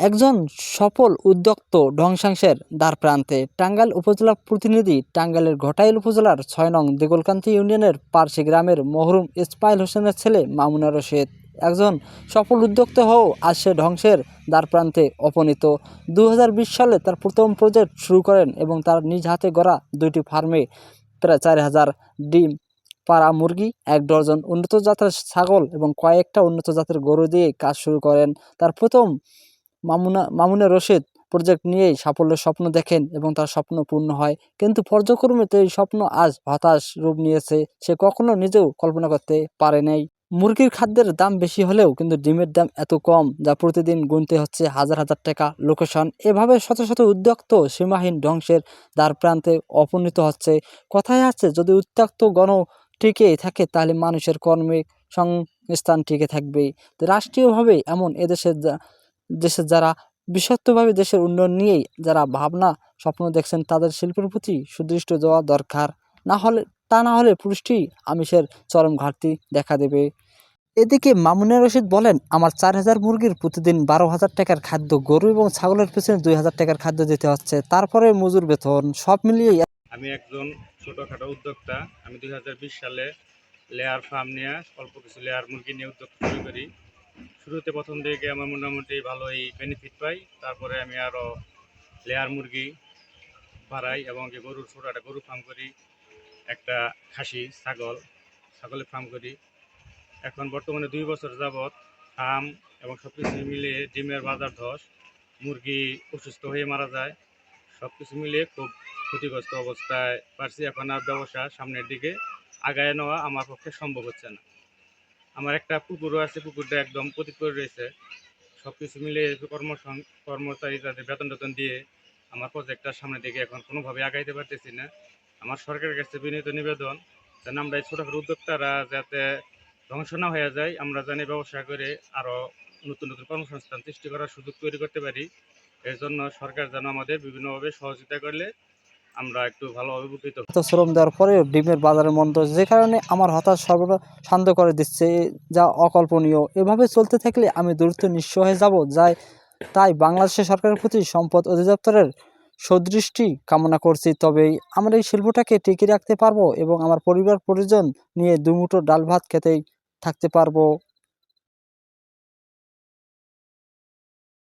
একজন সফল উদ্যোক্ত ধ্বংসাংশের দ্বারপ্রান্তে টাঙ্গাইল উপজেলা প্রতিনিধি টাঙ্গাইলের ঘটাইল উপজেলার ছয় নং দেগলকান্তি ইউনিয়নের পার্সি গ্রামের মহরুম ইসমাইল হোসেনের ছেলে মামুনা রশিদ। একজন সফল উদ্যোক্তা হয়েও আজ সে ধ্বংসের দ্বারপ্রান্তে অপনীত। দু হাজার বিশ সালে তার প্রথম প্রজেক্ট শুরু করেন এবং তার নিজ হাতে গড়া দুইটি ফার্মে প্রায় চার হাজার ডিম, পাড়া মুরগি, এক ডজন উন্নত জাতের ছাগল এবং কয়েকটা উন্নত জাতের গরু দিয়ে কাজ শুরু করেন। তার প্রথম মামুনা মামুনা রশিদ প্রজেক্ট নিয়েই সাফল্যের স্বপ্ন দেখেন এবং তার স্বপ্ন পূর্ণ হয়। কিন্তু পর্যক্রমে তো এই স্বপ্ন আজ হতাশ রূপ নিয়েছে। সে কখনো নিজেও কল্পনা করতে পারে নাই। মুরগির খাদ্যের দাম বেশি হলেও কিন্তু ডিমের দাম এত কম যা প্রতিদিন গুনতে হচ্ছে হাজার হাজার টাকা। লোকেশন এভাবে শত শত উদ্যোক্ত সীমাহীন ধ্বংসের দ্বার প্রান্তে অপনীত হচ্ছে। কথায় আছে, যদি উত্ত্যক্ত গণ টিকে থাকে তাহলে মানুষের কর্মে সংস্থান টিকে থাকবে রাষ্ট্রীয়ভাবে এমন এদেশের দেশের যারা বিশ্বস্তভাবে দেশের উন্নয়ন নিয়েই যারা ভাবনা, স্বপ্ন দেখছেন, তাদের শিল্পের প্রতি সুদৃষ্ট দেওয়া দরকার। না হলে, তা না হলে পুরুষটি আমিষের চরম ঘাটতি দেখা দেবে। এদিকে মামুনা রশিদ বলেন, আমার চার হাজার মুরগির প্রতিদিন বারো হাজার টাকার খাদ্য গরু এবং ছাগলের পেছনে দুই হাজার টাকার খাদ্য দিতে হচ্ছে। তারপরে মজুর বেতন, সব মিলিয়ে আমি একজন ছোটোখাটো উদ্যোক্তা। আমি দুই সালে লেয়ার ফার্ম নিয়ে অল্প কিছু লেয়ার মুরগি নিয়ে উদ্যোগ শুরু করি। শুরুতে প্রথম দিকে আমার মোটামুটি ভালোই বেনিফিট পাই। তারপরে আমি আরও লেয়ার মুরগি বাড়াই এবং যে গরুর ছোটো একটা গরু ফার্ম করি, একটা খাসি, ছাগল, ছাগলের ফার্ম করি। এখন বর্তমানে দুই বছর যাবৎ ফার্ম এবং সব কিছু মিলিয়ে ডিমের বাজার ধস, মুরগি অসুস্থ হয়ে মারা যায়। সব কিছু মিলিয়ে খুব ক্ষতিগ্রস্ত অবস্থায় পারছি। এখন আর ব্যবসা সামনের দিকে আগায় নেওয়া আমার পক্ষে সম্ভব হচ্ছে না। আমার একটা পুকুরও আছে, পুকুরটা একদম পতিত করে রয়েছে। সব কিছু মিলিয়ে কর্মসং কর্মচারী তাদের বেতন টেতন দিয়ে আমার প্রজেক্টটার সামনের দিকে এখন কোনোভাবে আগাইতে পারতেছি না। আমার সরকারের কাছে বিনীত নিবেদন যেন আমরা এই ছোটোখাটো উদ্যোক্তারা যাতে ধ্বংস না হয়ে যায়, আমরা জানি ব্যবসা করে আরও নতুন নতুন কর্মসংস্থান সৃষ্টি করার সুযোগ তৈরি করতে পারি। এর জন্য সরকার যেন আমাদের বিভিন্নভাবে সহযোগিতা করলে আমরা একটু ভালোভাবে উপকৃত। শ্রম দেওয়ার পরেও ডিমের বাজারের মন্দ, যে কারণে আমার হতাশ সর্বদা শান্ত করে দিচ্ছে, যা অকল্পনীয়। এভাবে চলতে থাকলে আমি দ্রুত নিঃস্ব হয়ে যাব, যাই তাই বাংলাদেশের সরকারের প্রতি সম্পদ অধিদপ্তরের সদৃষ্টি কামনা করছি। তবেই আমরা এই শিল্পটাকে টিকিয়ে রাখতে পারব এবং আমার পরিবার পরিজন নিয়ে দুমুঠো ডাল ভাত খেতেই থাকতে পারব।